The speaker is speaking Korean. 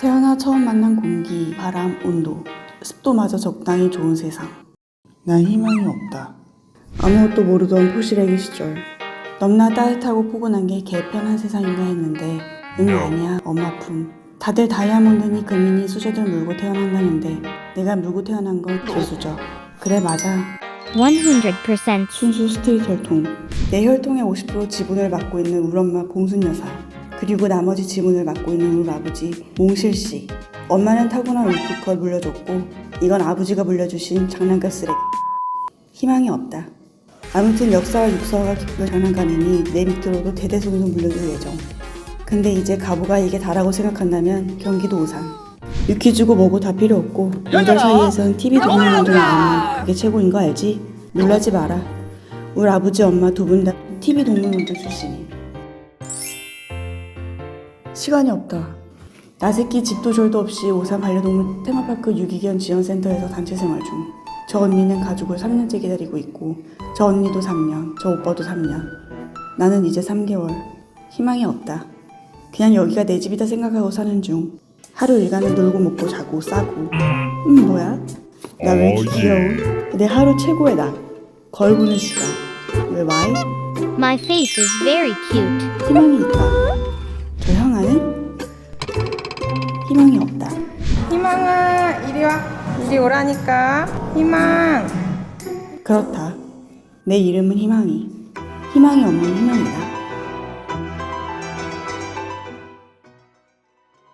태어나 처음 만난 공기, 바람, 온도, 습도마저 적당히 좋은 세상. 난 희망이 없다. 아무것도 모르던 포시래기 시절. 넘나 따뜻하고 포근한 게 개편한 세상인가 했는데 응 아니야 엄마 품. 다들 다이아몬드니 금이니 수저들 물고 태어난다는데 내가 물고 태어난 건 개수저. 그래 맞아. 100% 순수 스트릿 혈통. 내 혈통의 50% 지분을 맡고 있는 우리 엄마 봉순 여사. 그리고 나머지 지분을 맡고 있는 우리 아버지 몽실 씨. 엄마는 타고난 울프컷 물려줬고 이건 아버지가 물려주신 장난감 쓰레기. 희망이 없다. 아무튼 역사와 육사가 깊은 장난감이니 내 밑으로도 대대손손 물려줄 예정. 근데 이제 가부가 이게 다라고 생각한다면 경기도 오산. 유키 주고 뭐고 다 필요 없고 명절 사이에선 TV 동물 운동 나오면 그게 최고인 거 알지? 놀라지 마라. 우리 아버지 엄마 두 분 다 TV 동물 운동 출신이. 시간이 없다. 나 새끼 집도 졸도 없이 오산 반려동물 테마파크 유기견 지원센터에서 단체 생활 중. 저 언니는 가족을 3년째 기다리고 있고 저 언니도 3년, 저 오빠도 3년. 나는 이제 3개월. 희망이 없다. 그냥 여기가 내 집이다 생각하고 사는 중. 하루 일과는 놀고 먹고 자고 싸고. 음 뭐야? 나 왜 이렇게. 귀여워? 내 하루 최고의 나. 보는 시간. 왜 와이? My face is very cute. 희망이 있다. 저 형아는 희망이 없다. 희망아 이리 와 이리 오라니까 희망 그렇다. 내 이름은 희망이. 희망이 없는 희망이다.